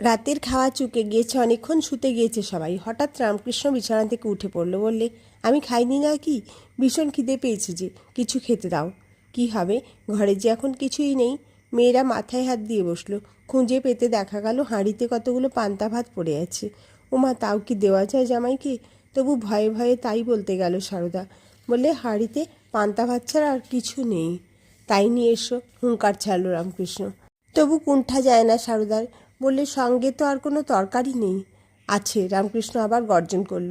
রাতের খাওয়া চুকে গিয়েছে, অনেকক্ষণ শুতে গিয়েছে সবাই। হঠাৎ রামকৃষ্ণ বিছানা থেকে উঠে পড়ল, বললে, আমি খাইনি না কি? ভীষণ খিদে পেয়েছে যে, কিছু খেতে দাও। কি হবে? ঘরে যে এখন কিছুই নেই। মেয়েরা মাথায় হাত দিয়ে বসল। খুঁজে পেতে দেখা গেল, হাঁড়িতে কতগুলো পান্তা ভাত পড়ে আছে। ওমা, তাও কি দেওয়া যায় জামাইকে? তবু ভয়ে ভয়ে তাই বলতে গেল সারদা। বললে, হাঁড়িতে পান্তা ভাত ছাড়া আর কিছু নেই। তাই নিয়ে এসো। হুঙ্কার ছাড়লো রামকৃষ্ণ। তবু কুণ্ঠা যায় না সারদার। বললে, সঙ্গে তো আর কোনো তরকারি নেই। আছে। রামকৃষ্ণ আবার গর্জন করল,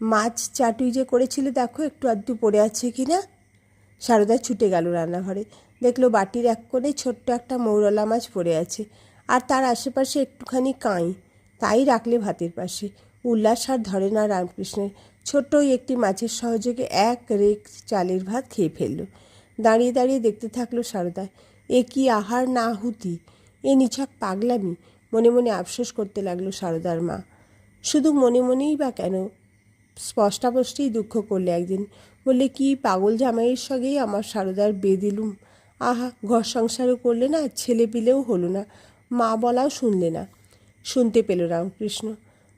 মাছ চাটুই যে করেছিল দেখো, একটু আধটু পড়ে আছে কি না? সারদা ছুটে গেল রান্নাঘরে, দেখল বাটির এক কোণে ছোট্ট একটা মৌরলা মাছ পড়ে আছে, আর তার আশেপাশে একটুখানি কাঁই, তাই রাখলে ভাতের পাশে। উল্লাস আর ধরে না রামকৃষ্ণের, ছোট্ট ওই একটি মাছের সহযোগে এক রেক চালের ভাত খেয়ে ফেলল। দাঁড়িয়ে দাঁড়িয়ে দেখতে থাকল সারদা, এ কি আহার না হুতি এ নিছক পাগলামি। মনে মনে আফসোস করতে লাগল সারদার মা। শুধু মনে মনেই বা কেন? স্পষ্টাস্পষ্টই দুঃখ করলে একদিন। বললে, কি পাগল জামাইয়ের সঙ্গেই আমার সারদার বে দিলুম। আহা, ঘর সংসারও করলে না, ছেলে পিলেও হলো না। মা বলাও শুনলে না। শুনতে পেল রামকৃষ্ণ।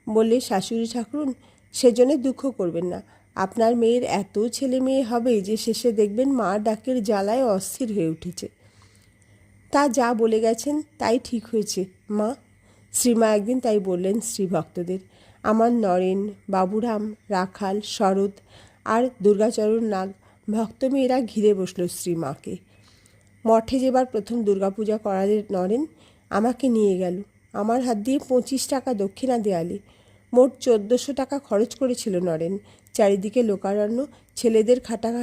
বললে, শাশুড়ি ঠাকুরুন, সেজন্য দুঃখ করবেন না। আপনার মেয়ের এত ছেলে মেয়ে হবে যে শেষে দেখবেন মা ডাকের জ্বালায় অস্থির হয়ে উঠেছে। তা যা বলে গেছেন তাই ঠিক হয়েছে, মা। শ্রীমা একদিন তাই বললেন, শ্রী ভক্তদের, আমার নরেন, বাবুরাম, রাখাল, শরৎ আর দুর্গাচরণ নাগ, ভক্ত মেয়েরা ঘিরে বসল শ্রীমাকে। মঠে যেবার প্রথম দুর্গাপূজা করালে নরেন আমাকে নিয়ে গেল। আমার হাত দিয়ে পঁচিশ টাকা দক্ষিণা দেয়ালে। মোট চোদ্দোশো টাকা খরচ করেছিল নরেন। চারিদিকে লোকারণ্য, ছেলেদের খাটাখাটি